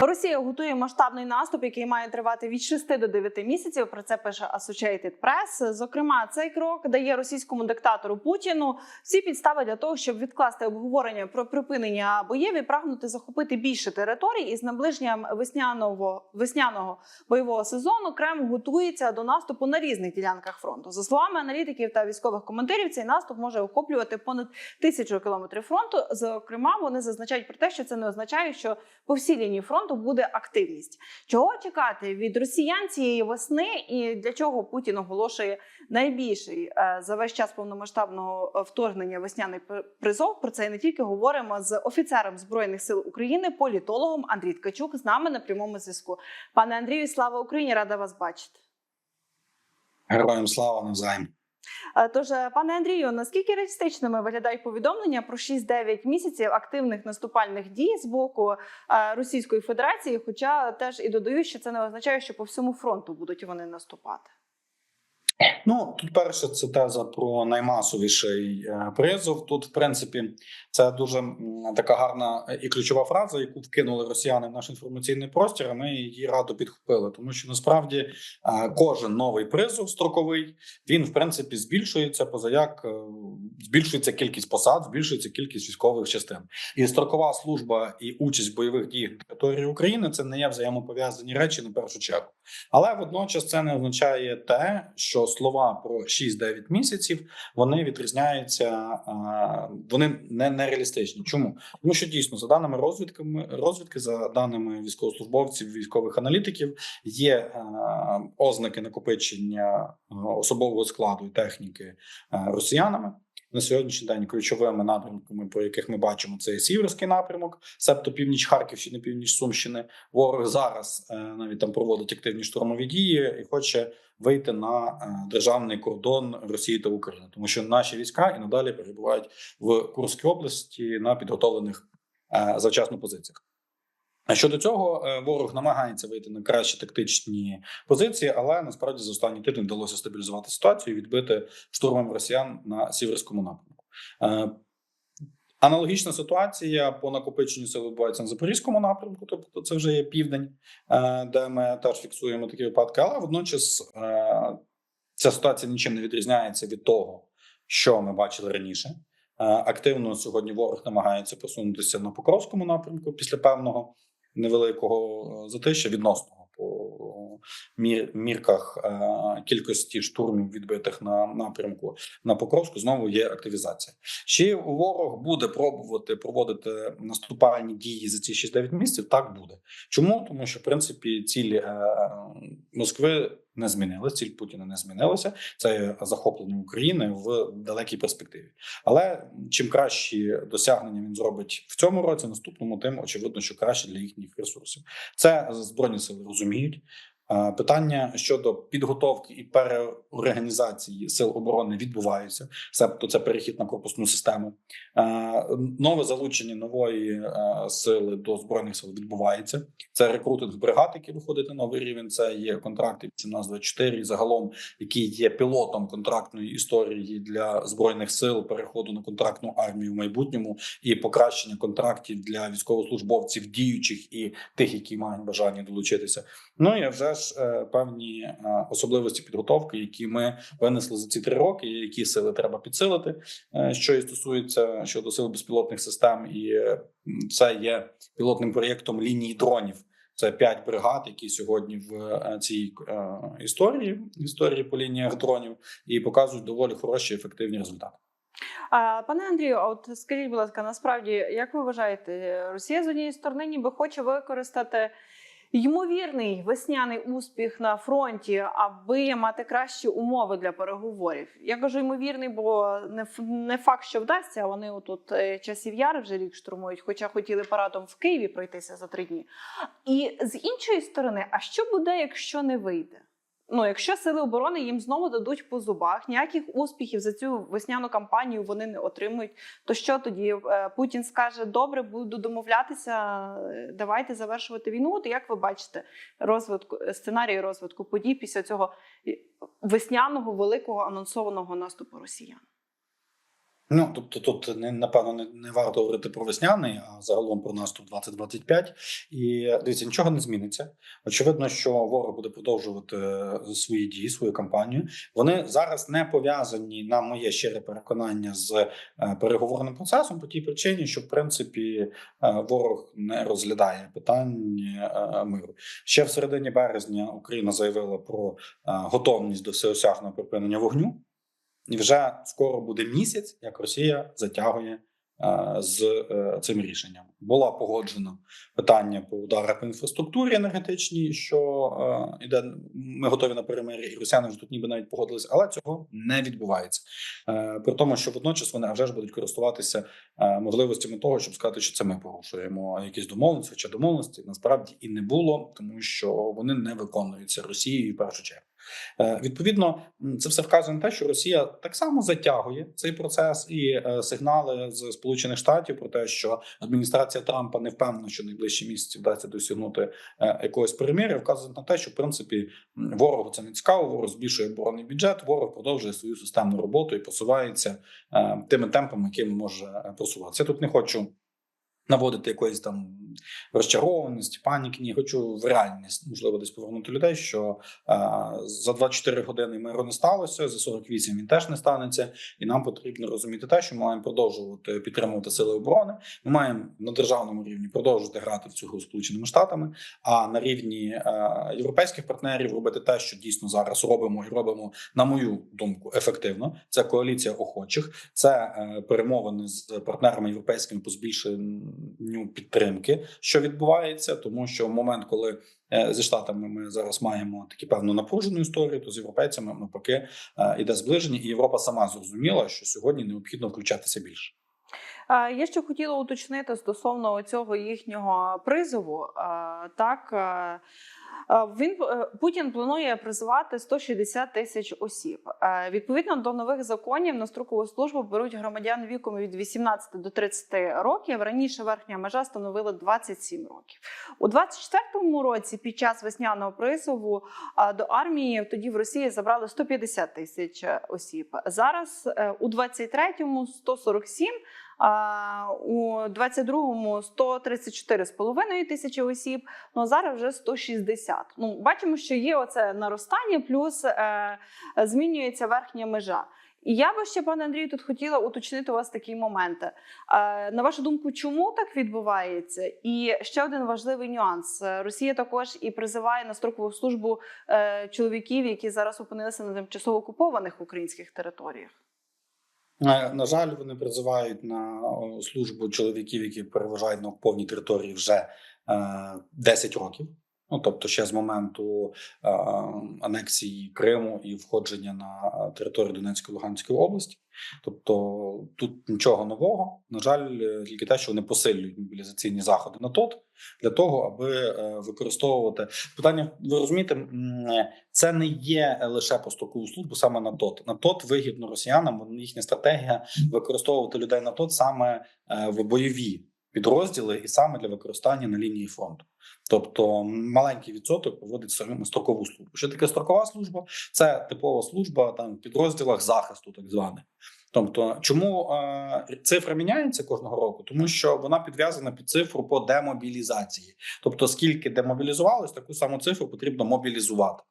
Росія готує масштабний наступ, який має тривати від 6 до 9 місяців. Про це пише Associated Press. Зокрема, цей крок дає російському диктатору Путіну всі підстави для того, щоб відкласти обговорення про припинення боїв і прагнути захопити більше територій. І з наближенням весняного весняного бойового сезону Кремль готується до наступу на різних ділянках фронту. За словами аналітиків та військових коментарів, цей наступ може охоплювати понад тисячу кілометрів фронту. Зокрема, вони зазначають про те, що це не означає, що по всій лінії фронту буде активність. Чого чекати від росіян цієї весни, і для чого Путін оголошує найбільший е, за весь час повномасштабного е, вторгнення весняний призов? Про це і не тільки говоримо з офіцером збройних сил України, політологом Андрій Ткачук з нами на прямому зв'язку. Пане Андрію, слава Україні! Рада вас бачити. Героям слава навзаєм. Е, Тож, е, пане Андрію, наскільки реалістичними виглядають повідомлення про 6-9 місяців активних наступальних дій з боку е, Російської Федерації? Хоча теж і додаю, що це не означає, що по всьому фронту будуть вони наступати. Ну тут перше це теза про наймасовіший е, призов. Тут, в принципі, це дуже така гарна і ключова фраза, яку вкинули росіяни в наш інформаційний простір. а Ми її радо підхопили, тому що насправді е, кожен новий призов строковий він в принципі збільшується. Позаяк е, збільшується кількість посад, збільшується кількість військових частин. І строкова служба і участь в бойових діях на території України це не є взаємопов'язані речі на першу чергу. Але водночас це не означає те, що слова про 6-9 місяців вони відрізняються, вони не нереалістичні. Чому? Тому що дійсно, за даними розвідками, розвідки, за даними військовослужбовців, військових аналітиків, є ознаки накопичення особового складу і техніки росіянами. На сьогоднішній день ключовими напрямками, по яких ми бачимо, це є Сіверський напрямок, себто північ Харківщини, північ Сумщини. Ворог зараз е, навіть там проводить активні штурмові дії і хоче вийти на е, державний кордон Росії та України, тому що наші війська і надалі перебувають в Курській області на підготовлених е, завчасно позиціях. Щодо цього, е, ворог намагається вийти на кращі тактичні позиції, але насправді за останній тиждень вдалося стабілізувати ситуацію і відбити штурмом росіян на сіверському напрямку. Е, Аналогічна ситуація по накопиченню сил відбувається на запорізькому напрямку, тобто це вже є південь, е, де ми теж фіксуємо такі випадки. Але водночас ця ситуація нічим не відрізняється від того, що ми бачили раніше. Активно сьогодні ворог намагається просунутися на Покровському напрямку після певного невеликого е, затища відносного по мір, мірках е, кількості штурмів відбитих на напрямку на Покровську знову є активізація. Чи ворог буде пробувати проводити наступальні дії за ці 6-9 місяців? Так буде. Чому? Тому що в принципі ціль е, Москви не змінилася, ціль Путіна не змінилася. Це захоплення України в далекій перспективі. Але чим кращі досягнення він зробить в цьому році, наступному, тим очевидно, що краще для їхніх ресурсів. Це збройні сили розуміють. Питання щодо підготовки і переорганізації сил оборони відбуваються, себто це перехід на корпусну систему. Нове залучення нової сили до збройних сил відбувається. Це рекрутинг бригад, які виходить на новий рівень. Це є контракти 1824, загалом, які є пілотом контрактної історії для збройних сил, переходу на контрактну армію в майбутньому і покращення контрактів для військовослужбовців діючих і тих, які мають бажання долучитися. Ну і вже ж е, певні е, особливості підготовки, які ми винесли за ці три роки, які сили треба підсилити. Е, Що і стосується щодо сил безпілотних систем, і це є пілотним проєктом лінії дронів. Це п'ять бригад, які сьогодні в цій історії історії по лініях дронів, і показують доволі хороші ефективні результати. Пане Андрію, а от скажіть, будь ласка, насправді, як ви вважаєте, Росія з однієї сторони ніби хоче використати ймовірний весняний успіх на фронті, аби мати кращі умови для переговорів? Я кажу ймовірний, бо не, факт, що вдасться. Вони отут е, часів яри вже рік штурмують, хоча хотіли парадом в Києві пройтися за три дні. І з іншої сторони, а що буде, якщо не вийде? Ну, якщо сили оборони їм знову дадуть по зубах, ніяких успіхів за цю весняну кампанію вони не отримують. То що тоді Е, Путін скаже: добре, буду домовлятися, е, давайте завершувати війну. От як ви бачите розвитку сценарій розвитку подій після цього е, весняного великого анонсованого наступу росіян? Ну тобто, тут не напевно не, не варто говорити про весняний, а загалом про наступ 2025. І дивіться, нічого не зміниться. Очевидно, що ворог буде продовжувати е, свої дії, свою кампанію. Вони зараз не пов'язані на моє щире переконання з е, переговорним процесом по тій причині, що в принципі е, ворог не розглядає питань е, миру. Ще в середині березня Україна заявила про готовність до всеосяжного припинення вогню. І вже скоро буде місяць, як Росія затягує е, з е, цим рішенням. Була погоджена питання по ударах по інфраструктурі енергетичній, що е, іде ми готові на перемир'я, і росіяни вже тут ніби навіть погодилися, але цього не відбувається. При тому, що водночас вони вже ж будуть користуватися можливостями того, щоб сказати, що це ми порушуємо якісь домовленості, хоча домовленості насправді і не було, тому що вони не виконуються Росією в першу чергу. Е, Відповідно, це все вказує на те, що Росія так само затягує цей процес і е, сигнали з Сполучених Штатів про те, що адміністрація Трампа не впевнена, що найближчі місяці вдасться досягнути е, якогось перемир'я, вказують на те, що в принципі ворогу це не цікаво. Ворог збільшує оборонний бюджет, ворог продовжує свою системну роботу і посувається тими темпами, якими може просуватися. Тут не хочу. Наводити якоїсь там розчарованості, паніки. Ні, хочу в реальність можливо десь повернути людей. Що е, за 24 години миру не сталося, за 48 він теж не станеться, і нам потрібно розуміти те, що ми маємо продовжувати підтримувати сили оборони. Ми маємо на державному рівні продовжувати грати в цю гру сполученими штатами. А на рівні е, європейських партнерів робити те, що дійсно зараз робимо, і робимо, на мою думку, ефективно. Це коаліція охочих, це е, перемовини з партнерами європейськими по збільшенню підтримки, що відбувається, тому що в момент, коли е, зі штатами ми зараз маємо такі певну напружену історію, то з європейцями навпаки е, іде зближення, і Європа сама зрозуміла, що сьогодні необхідно включатися більше. Я ще хотіла уточнити стосовно цього їхнього призову. Так е, він е, Путін планує призивати 160 тисяч осіб. Е, Відповідно до нових законів на строкову службу беруть громадян віком від 18 до 30 років. Раніше верхня межа становила 27 років. У 24-му році під час весняного призову е, до армії тоді в Росії забрали 150 тисяч е, осіб. Зараз е, у 23-му 147 а, у 22-му 134,5 тисячі осіб, ну зараз вже 160. Ну, бачимо, що є оце наростання, плюс е, змінюється верхня межа. І я би ще, пане Андрію, тут хотіла уточнити у вас такі моменти. Е, на вашу думку, чому так відбувається? І ще один важливий нюанс: Росія також і призиває на строкову службу е, чоловіків, які зараз опинилися на тимчасово окупованих українських територіях. Е, На жаль, вони призивають на службу чоловіків, які переважають на повній території вже е, 10 років. Ну тобто, ще з моменту е, анексії Криму і входження на територію Донецької Луганської області. Тобто тут нічого нового. На жаль, е, тільки те, що вони посилюють мобілізаційні заходи на ТОТ для того, аби е, використовувати питання. Ви розумієте, це не є лише по службу, саме на ТОТ. На ТОТ вигідно росіянам. їхня стратегія використовувати людей на ТОТ саме е, в бойові підрозділи і саме для використання на лінії фронту. Тобто маленький відсоток проводить саме строкову службу. Що таке строкова служба? Це типова служба там в підрозділах захисту, так званих. Тобто, чому е, цифра міняється кожного року? Тому що вона підв'язана під цифру по демобілізації. Тобто, скільки демобілізувалось, таку саму цифру потрібно мобілізувати.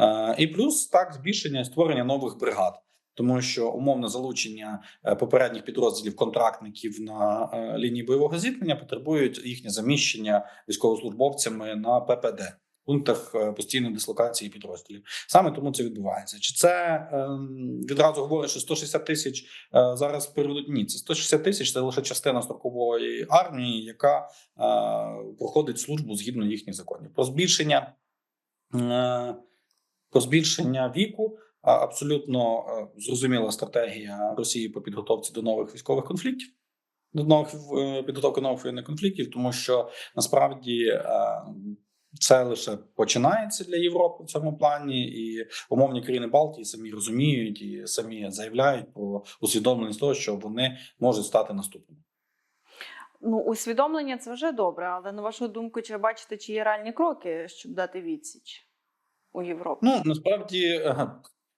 Е, і плюс так збільшення створення нових бригад. Тому що умовне залучення е, попередніх підрозділів контрактників на е, лінії бойового зіткнення потребують їхнє заміщення військовослужбовцями на ППД пунктах е, постійної дислокації підрозділів. Саме тому це відбувається. Чи це ем, відразу говорить, що 160 тисяч е, зараз переведуть? Ні, це 160 тисяч це лише частина строкової армії, яка е, проходить службу згідно їхніх законів. Про збільшення е, про збільшення віку. Абсолютно е, зрозуміла стратегія Росії по підготовці до нових військових конфліктів, до нових е, підготовки нових воєнних конфліктів, тому що насправді е, це лише починається для Європи в цьому плані, і умовні країни Балтії самі розуміють і самі заявляють про усвідомленість того, що вони можуть стати наступними. Ну, усвідомлення це вже добре, але на вашу думку, чи бачите, чи є реальні кроки, щоб дати відсіч у Європі? Ну насправді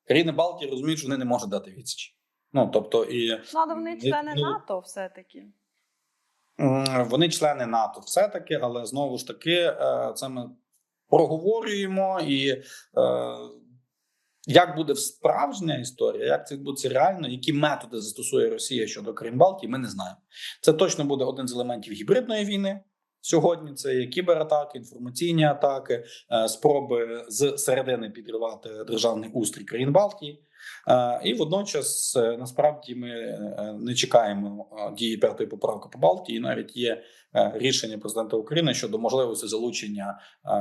країни Балтії розуміють, що вони не можуть дати відсіч. Ну тобто, і Ну, але вони члени Ну, НАТО все таки. Вони члени НАТО, все таки, але знову ж таки, е, це ми проговорюємо і. е, Як буде справжня історія, як це відбудеться реально, які методи застосує Росія щодо Крим Балтії, ми не знаємо. Це точно буде один з елементів гібридної війни. Сьогодні це є кібератаки, інформаційні атаки, е, спроби з середини підривати державний устрій країн Балтії. Е, І водночас е, насправді ми е, не чекаємо дії п'ятої поправки по Балтії. Навіть є рішення президента України щодо можливості залучення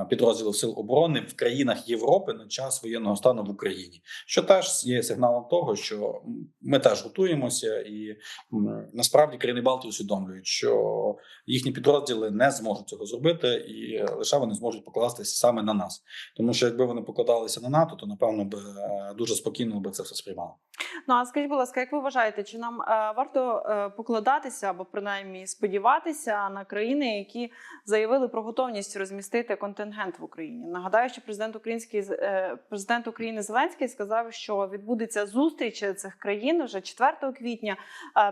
підрозділів сил оборони в країнах Європи на час воєнного стану в Україні, що теж є сигналом того, що ми теж готуємося, і насправді країни Балтії усвідомлюють, що їхні підрозділи не зможуть цього зробити, і лише вони зможуть покластися саме на нас. Тому що якби вони покладалися на НАТО, то напевно е, дуже спокійно би це все сприймали. Ну а скажіть, будь ласка, як ви вважаєте, чи нам е, варто е, покладатися або принаймні сподіватися на країни, які заявили про готовність розмістити контингент в Україні? Нагадаю, що президент український е, президент України Зеленський сказав, що відбудеться зустріч цих країн вже 4 квітня.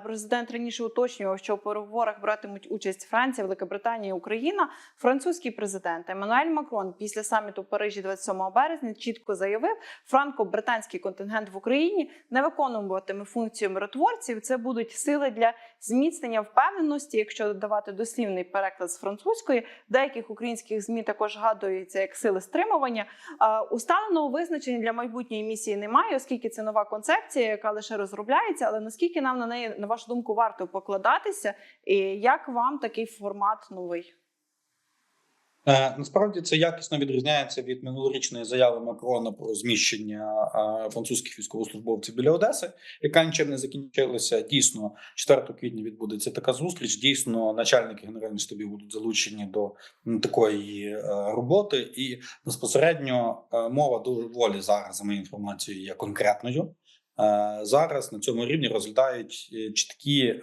Президент раніше уточнював, що у переговорах братимуть участь Франція, Великобританія, Україна. Французький президент Еммануель Макрон після саміту в Парижі 27 березня чітко заявив, франко-британський контингент в Україні не виконуватиме функцію миротворців. Це будуть сили для зміцнення впевненості, якщо давати дослівний переклад з французької. Деяких українських змі також згадується як сили стримування. А, Усталеного визначення для майбутньої місії немає, оскільки це нова концепція, яка лише розробляється. Але наскільки нам на неї, на вашу думку, варто покладатися, і як вам такий формат новий? Е, Насправді це якісно відрізняється від минулорічної заяви Макрона про зміщення е, французьких військовослужбовців біля Одеси, яка нічим не закінчилася. Дійсно, 4 квітня відбудеться така зустріч. Дійсно, начальники генеральних штабів будуть залучені до такої е, роботи, і безпосередньо мова доволі зараз, за моєю інформацією, є конкретною. Е, Зараз на цьому рівні розглядають е, чіткі е,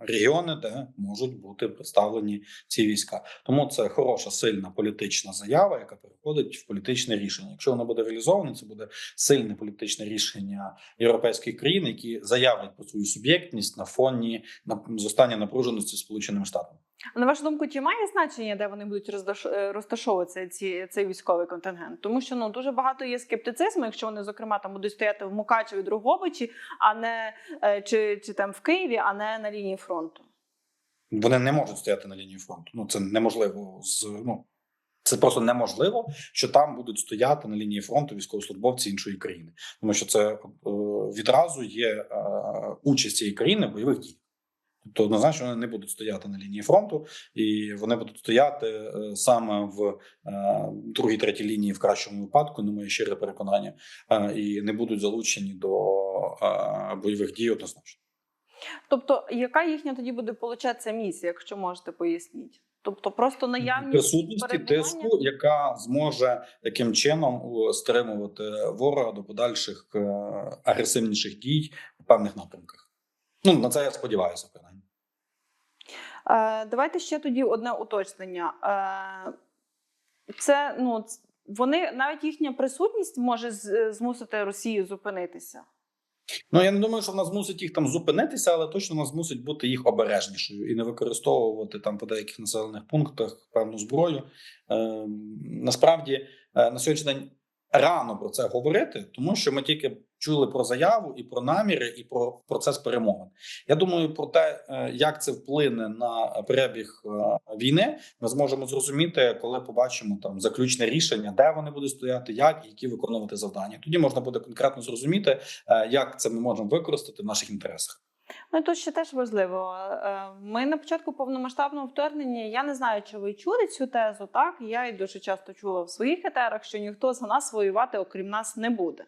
регіони, де можуть бути представлені ці війська. Тому це хороша сильна політична заява, яка переходить в політичне рішення. Якщо воно буде реалізовано, це буде сильне політичне рішення європейських країн, які заявлять про свою суб'єктність на фоні на зростання напруженості сполученими штатами. На вашу думку, чи має значення, де вони будуть е, розташовуватися ці цей військовий контингент? Тому що ну дуже багато є скептицизму, якщо вони зокрема там будуть стояти в Мукачеві, Другобичі, а не е, чи, чи там в Києві, а не на лінії фронту. Вони не можуть стояти на лінії фронту. Ну це неможливо з ну. Це просто неможливо, що там будуть стояти на лінії фронту військовослужбовці іншої країни, тому що це е, відразу є е, участь цієї країни в бойових діях. Тобто однозначно вони не будуть стояти на лінії фронту, і вони будуть стояти е, саме в е, другій, третій лінії в кращому випадку, на моє щире переконання, е, і не будуть залучені до бойових дій однозначно. Тобто, яка їхня тоді буде получатися місія, якщо можете пояснити? Тобто, просто наявність присутності тиску, яка зможе таким чином у, стримувати ворога до подальших агресивніших дій в певних напрямках. Ну на це я сподіваюся, Давайте ще тоді одне уточнення. Е, Це ну вони навіть їхня присутність може змусити Росію зупинитися. Ну я не думаю, що вона змусить їх там зупинитися, але точно вона змусить бути їх обережнішою і не використовувати там по деяких населених пунктах певну зброю. Е, насправді е, на сьогоднішній день рано про це говорити, тому що ми тільки чули про заяву і про наміри, і про процес перемовин. Я думаю, про те, е, як це вплине на перебіг е, війни, ми зможемо зрозуміти, коли побачимо там заключне рішення, де вони будуть стояти, як і які виконувати завдання. Тоді можна буде конкретно зрозуміти, е, як це ми можемо використати в наших інтересах. Ну тут ще теж важливо. Ми на початку повномасштабного вторгнення. Я не знаю, чи ви чули цю тезу. Так я і дуже часто чула в своїх етерах, що ніхто за нас воювати, окрім нас, не буде.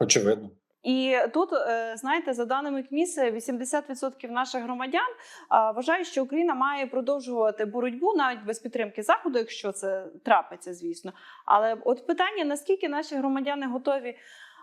Очевидно. І тут, е, знаєте, за даними КМІС, 80% наших громадян вважають, що Україна має продовжувати боротьбу навіть без підтримки заходу, якщо це трапиться, звісно. Але от питання: наскільки наші громадяни готові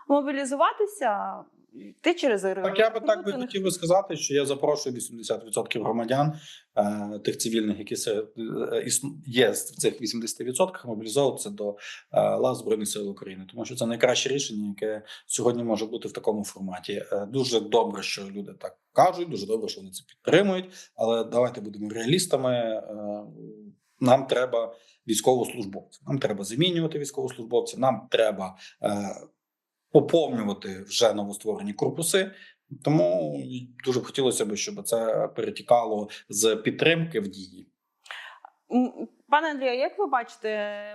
мобілізуватися, йти через Так, я би так би хотів би сказати, що я запрошую 80% громадян, е, тих цивільних, які е, є в цих 80%, мобілізовуватися до е, лав збройних сил України, тому що це найкраще рішення, яке сьогодні може бути в такому форматі. Дуже добре, що люди так кажуть. Дуже добре, що вони це підтримують. Але давайте будемо реалістами. Нам треба військовослужбовців. Нам треба замінювати військовослужбовців. Нам треба е, поповнювати вже новостворені корпуси. Тому дуже б хотілося б, щоб це перетікало з підтримки в дії. Пане Андрію, як ви бачите,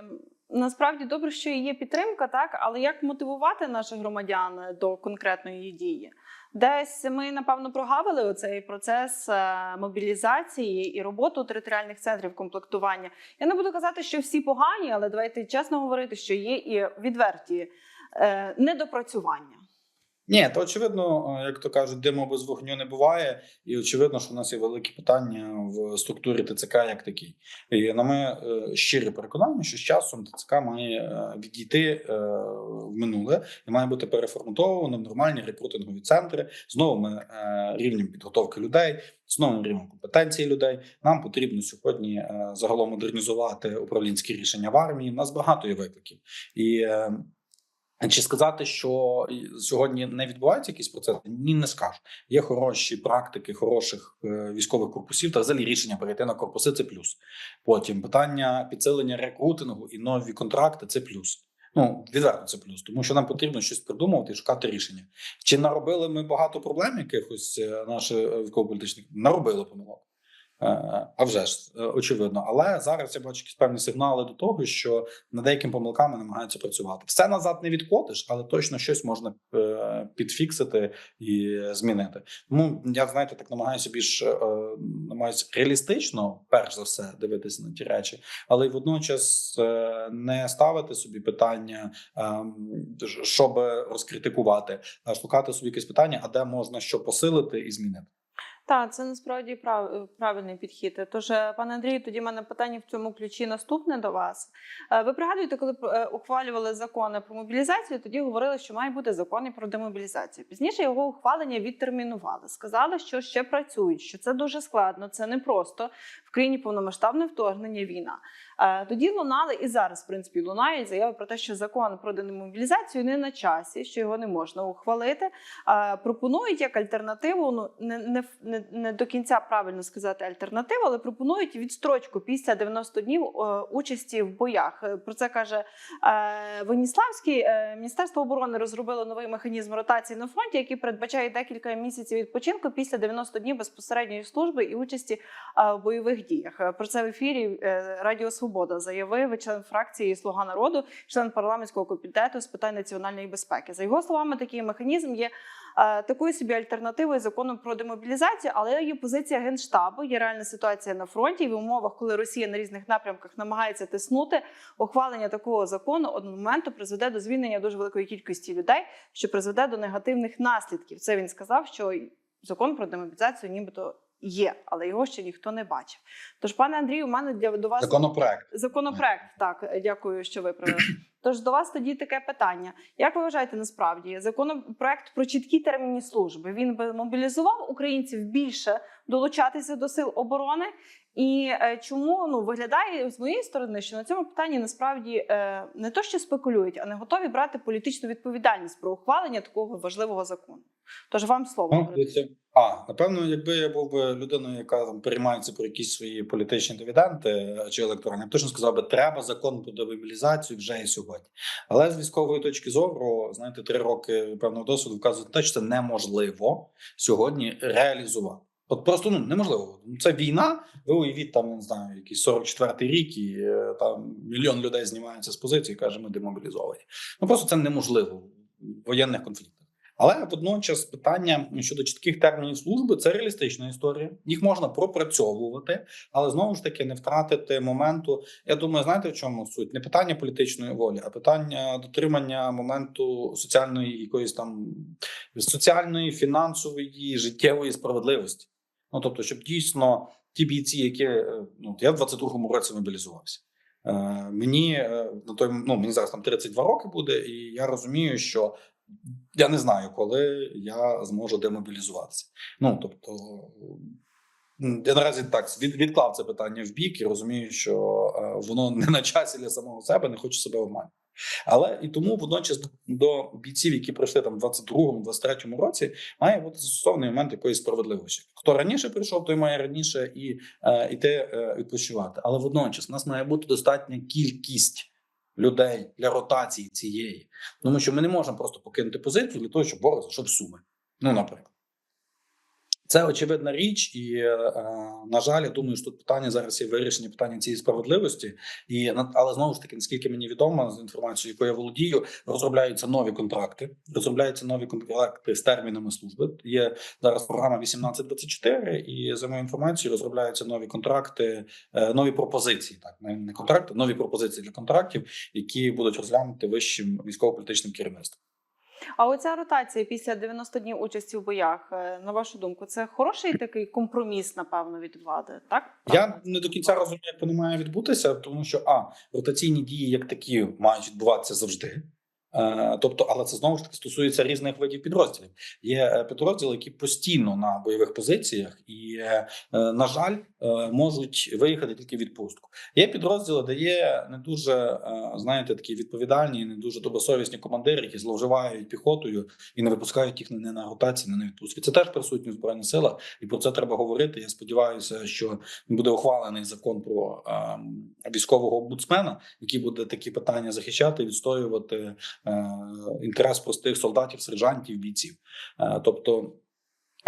насправді добре, що є підтримка, так але як мотивувати наших громадян до конкретної дії? Десь ми напевно прогавили оцей процес е, мобілізації і роботу територіальних центрів комплектування. Я не буду казати, що всі погані, але давайте чесно говорити, що є і відверті недопрацювання. Ні, то очевидно, е, як то кажуть, диму без вогню не буває, і очевидно, що у нас є великі питання в структурі ТЦК як такій. І на моє е, щире переконання, що з часом ТЦК має е, відійти е, в минуле і має бути переформатовано в нормальні рекрутингові центри з новими е, рівнем підготовки людей, з новим рівнем компетенції людей. Нам потрібно сьогодні е, загалом модернізувати управлінські рішення в армії. У нас багато є викликів і. Чи сказати, що сьогодні не відбуваються якісь процеси? Ні, не скажу. Є хороші практики хороших е, військових корпусів та взагалі рішення перейти на корпуси це плюс. Потім питання підсилення рекрутингу і нові контракти це плюс. Ну відверто це плюс, тому що нам потрібно щось придумувати і шукати рішення. Чи наробили ми багато проблем якихось е, наші е, військово-політичних? Наробили помилок. Е, А вже ж е, очевидно, але зараз я бачу якісь певні сигнали до того, що над деякими помилками намагаються працювати. Все назад не відкотиш, але точно щось можна е, підфіксити і змінити. Тому я знаєте, так намагаюся більш намагаюся реалістично, перш за все, дивитися на ті речі, але й водночас не ставити собі питання, щоб розкритикувати, а шукати собі якесь питання, а де можна що посилити і змінити. Так, це насправді прав, правильний підхід. Тож, е, пане Андрію, тоді в мене питання в цьому ключі наступне до вас. Е, Ви пригадуєте, коли е, ухвалювали закони про мобілізацію, тоді говорили, що має бути закони про демобілізацію. Пізніше його ухвалення відтермінували. Сказали, що ще працюють, що це дуже складно, це непросто. Країні повномасштабне вторгнення, війна. Е, Тоді лунали і зараз, в принципі, лунають заяви про те, що закон про демобілізацію не на часі, що його не можна ухвалити. Е, Пропонують як альтернативу, ну не, не, не, не до кінця правильно сказати альтернативу, але пропонують відстрочку після 90 днів е, участі в боях. Про це каже Веніславський. Міністерство оборони розробило новий механізм ротації на фронті, який передбачає декілька місяців відпочинку після 90 днів безпосередньої служби і участі в бойових діях. Е, Про це в ефірі е, Радіо Свобода заявив член фракції Слуга народу, член парламентського комітету з питань національної безпеки. За його словами, такий механізм є е, такою собі альтернативою закону про демобілізацію, але є позиція генштабу. Є реальна ситуація на фронті. І в умовах, коли Росія на різних напрямках намагається тиснути, ухвалення такого закону одного моменту призведе до звільнення дуже великої кількості людей, що призведе до негативних наслідків. Це він сказав, що закон про демобілізацію, нібито. Є, але його ще ніхто не бачив. Тож, пане Андрію, у мене для до вас Законопроект. Законопроект, так дякую, що виправили. Тож до вас тоді таке питання: як ви вважаєте, насправді законопроект про чіткі терміни служби він би мобілізував українців більше долучатися до сил оборони? І е, чому ну виглядає з моєї сторони, що на цьому питанні насправді е, не то, що спекулюють, а не готові брати політичну відповідальність про ухвалення такого важливого закону? Тож вам слово Ну, а напевно, якби я був би людиною, яка там переймається про якісь свої політичні дивіденди е, чи електоральні, я б точно сказав би, треба закон про демобілізацію вже і сьогодні. Але з військової точки зору, знаєте, три роки певного досвіду вказують на те, що це неможливо сьогодні реалізувати. От просто ну неможливо. Це війна. Ви уявіть там, не знаю, якийсь 44-й рік, і е, там мільйон людей знімаються з позиції, каже, ми демобілізовані. Ну просто це неможливо в воєнних конфліктах. Але водночас питання щодо чітких термінів служби це реалістична історія. Їх можна пропрацьовувати, але знову ж таки не втратити моменту. Я думаю, знаєте в чому суть? Не питання політичної волі, а питання дотримання моменту соціальної якоїсь там соціальної, фінансової, життєвої справедливості. Ну тобто, щоб дійсно ті бійці, які е, ну я в 22-му році мобілізувався. Е, мені е, на той ну мені зараз там 32 роки буде, і я розумію, що я не знаю, коли я зможу демобілізуватися. Ну тобто, я наразі так від, відклав це питання в бік і розумію, що е, воно не на часі для самого себе, не хочу себе обманювати. Але і тому водночас до бійців, які прийшли там в 22-му, 23-му році, має бути застосований момент якоїсь справедливості. Хто раніше прийшов, той має раніше і е, іти е, відпочивати. Але водночас у нас має бути достатня кількість людей для ротації цієї, тому що ми не можемо просто покинути позицію для того, щоб боротися, щоб суми. Ну, наприклад. Це очевидна річ, і е, на жаль, я думаю, що тут питання зараз є вирішення питання цієї справедливості. І але знову ж таки, наскільки мені відомо з інформацією, якою я володію, розробляються нові контракти. Розробляються нові контракти з термінами служби. Є зараз програма 1824, і за моєю інформацією розробляються нові контракти, е, нові пропозиції. Так не контракти, нові пропозиції для контрактів, які будуть розглянути вищим військово-політичним керівництвом. А оця ротація після 90 днів участі в боях, е, на вашу думку, це хороший такий компроміс, напевно, від влади, так? Я не до кінця розумію, як воно має відбутися, тому що а ротаційні дії як такі мають відбуватися завжди. Е, тобто, але це знову ж таки стосується різних видів підрозділів. Є е, підрозділи, які постійно на бойових позиціях, і е, на жаль, можуть виїхати тільки в відпустку. Є підрозділи, де є не дуже знаєте, такі відповідальні, не дуже добросовісні командири, які зловживають піхотою і не випускають їх не на ротації, не на відпустки. Це теж присутні в збройних силах, і про це треба говорити. Я сподіваюся, що буде ухвалений закон про е, військового омбудсмена, який буде такі питання захищати, відстоювати інтерес простих солдатів, сержантів, бійців. Е, тобто.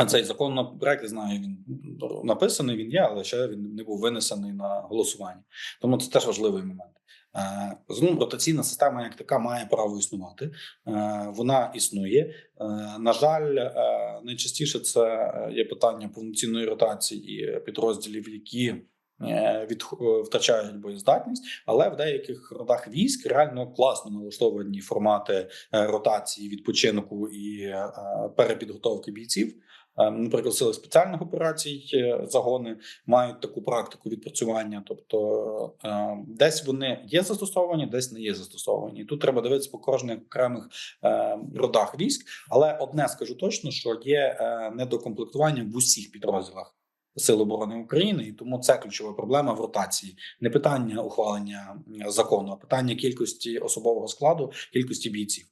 Цей законопроект, знаю, він написаний, він є, але ще він не був винесений на голосування. Тому це теж важливий момент. Е, ну, ротаційна система як така має право існувати. Е, Вона існує. Е, На жаль, е, найчастіше це е, є питання повноцінної ротації підрозділів, які е, від втрачають боєздатність, але в деяких родах військ реально класно налаштовані формати е, ротації, відпочинку і е, перепідготовки бійців. Е, Наприклад, сили спеціальних операцій е, загони мають таку практику відпрацювання, тобто е, десь вони є застосовані, десь не є застосовані. Тут треба дивитися по кожних окремих е, родах військ. Але одне скажу точно, що є е, недокомплектування в усіх підрозділах Сил оборони України, і тому це ключова проблема в ротації. Не питання ухвалення закону, а питання кількості особового складу, кількості бійців.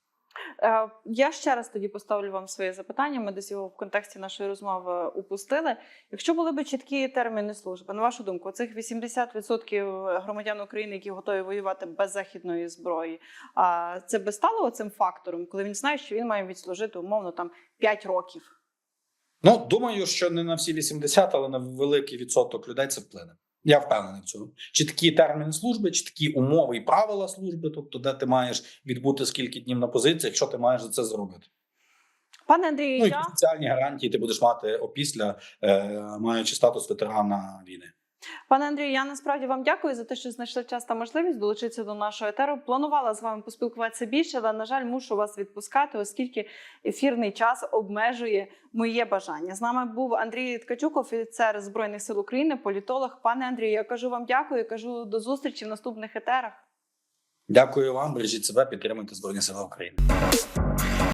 Е, Я ще раз тоді поставлю вам своє запитання. Ми десь його в контексті нашої розмови упустили. Якщо були б чіткі терміни служби, на вашу думку, цих 80% громадян України, які готові воювати без західної зброї, це би стало цим фактором, коли він знає, що він має відслужити умовно там 5 років. Ну думаю, що не на всі 80, але на великий відсоток людей це вплине. Я впевнений в цьому. Чіткі терміни служби, чіткі умови і правила служби, тобто де ти маєш відбути скільки днів на позиціях, що ти маєш за це зробити. Пане Андрію, Ну і я соціальні гарантії ти будеш мати опісля, е, маючи статус ветерана війни. Пане Андрію, я насправді вам дякую за те, що знайшли час та можливість долучитися до нашого етеру. Планувала з вами поспілкуватися більше, але на жаль, мушу вас відпускати, оскільки ефірний час обмежує моє бажання. З нами був Андрій Ткачук, офіцер збройних сил України, політолог. Пане Андрію, я кажу вам дякую. Кажу до зустрічі в наступних етерах. Дякую вам, бережіть себе, підтримуйте Збройні Сили України.